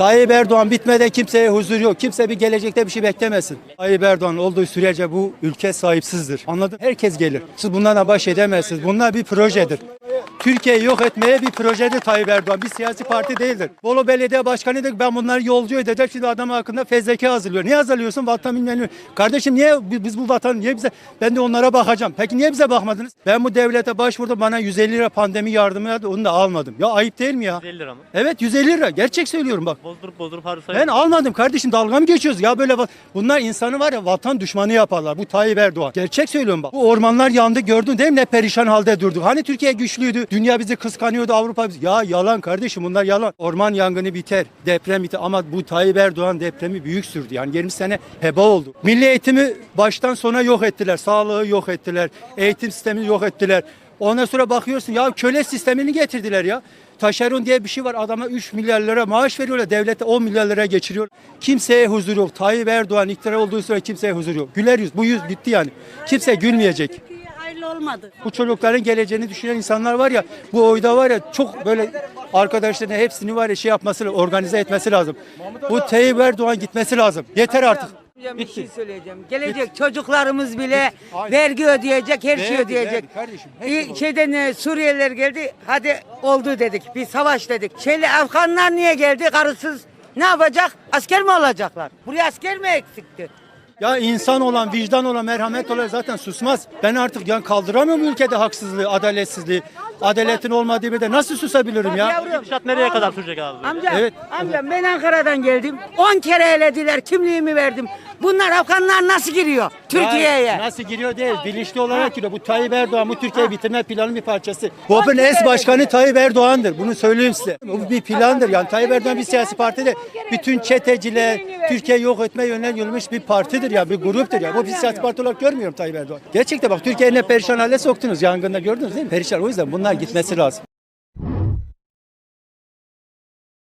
Tayyip Erdoğan bitmeden kimseye huzur yok. Kimse bir gelecekte bir şey beklemesin. Tayyip Erdoğan olduğu sürece bu ülke sahipsizdir. Anladın? Herkes gelir. Siz bunlarla baş edemezsiniz. Bunlar bir projedir. Türkiye'yi yok etmeye bir projedir Tayyip Erdoğan. Bir siyasi parti değildir. Bolu Belediye Başkanı dedi ben bunları yolcu edeceğim. Şimdi adam hakkında fezleke hazırlıyor. Niye hazırlıyorsun? Vatan bilmem. Kardeşim niye biz bu vatan niye bize ben de onlara bakacağım. Peki niye bize bakmadınız? Ben bu devlete başvurdum bana 150 lira pandemi yardımı verdi. Onu da almadım. Ya ayıp değil mi ya? 150 lira mı? Evet 150 lira. Gerçek söylüyorum bak. Bozdurup bozdurup harcayın. Ben almadım kardeşim dalga mı geçiyoruz ya böyle bunlar insanı var ya vatan düşmanı yaparlar bu Tayyip Erdoğan. Gerçek söylüyorum bak. Bu ormanlar yandı gördün değil mi ne perişan halde durduk. Hani Türkiye güçlüydü dünya bizi kıskanıyordu Avrupa bizi. Ya yalan kardeşim bunlar yalan. Orman yangını biter deprem biter ama bu Tayyip Erdoğan depremi büyük sürdü. Yani 20 sene heba oldu. Milli eğitimi baştan sona yok ettiler. Sağlığı yok ettiler. Eğitim sistemini yok ettiler. Ondan sonra bakıyorsun ya köle sistemini getirdiler ya. Taşeron diye bir şey var. Adama 3 milyar lira maaş veriyorlar. Devlete 10 milyar lira geçiriyor. Kimseye huzur yok. Tayyip Erdoğan iktidar olduğu süre kimseye huzur yok. Güler yüz. Bu yüz bitti yani. Kimse gülmeyecek. Hayırlı olmadı. Bu çocukların geleceğini düşünen insanlar var ya bu oyda var ya çok böyle arkadaşlarına hepsini var ya şey yapması organize etmesi lazım. Bu Tayyip Erdoğan gitmesi lazım. Yeter artık. Hocam bir şey söyleyeceğim. Gelecek çocuklarımız bile vergi ödeyecek, her şey ödeyecek. verdi kardeşim, hepsi Bir oldu. şeyden e, Suriyeliler geldi, hadi oldu dedik. Bir savaş dedik. Şeyle Afganlar niye geldi? Karısız ne yapacak? Asker mi olacaklar? Buraya asker mi eksikti? Ya insan olan, vicdan olan, merhamet olan zaten susmaz. Ben artık yani kaldıramıyorum ülkede haksızlığı, adaletsizliği. Adaletin olmadığı bir de nasıl susabilirim ya? Gidişat nereye kadar sürecek abi? Amca, Evet. amcam ben Ankara'dan geldim. 10 kere elediler, kimliğimi verdim. Bunlar Afganlar nasıl giriyor Türkiye'ye? Nasıl giriyor değil, bilinçli olarak giriyor. Bu Tayyip Erdoğan bu Türkiye bitirme planının bir parçası. BOP'un es başkanı Tayyip Erdoğan'dır. Bunu söyleyeyim size. Bu bir plandır. Yani Tayyip Erdoğan bir siyasi parti bütün çeteciler, Türkiye yok etme yönelmiş bir partidir ya, bir gruptur ya. Bu bir siyasi parti olarak görmüyorum Tayyip Erdoğan. Gerçekten bak Türkiye'yi ne perişan hale soktunuz. Yangında gördünüz değil mi? Perişan. O yüzden bunlar gitmesi lazım.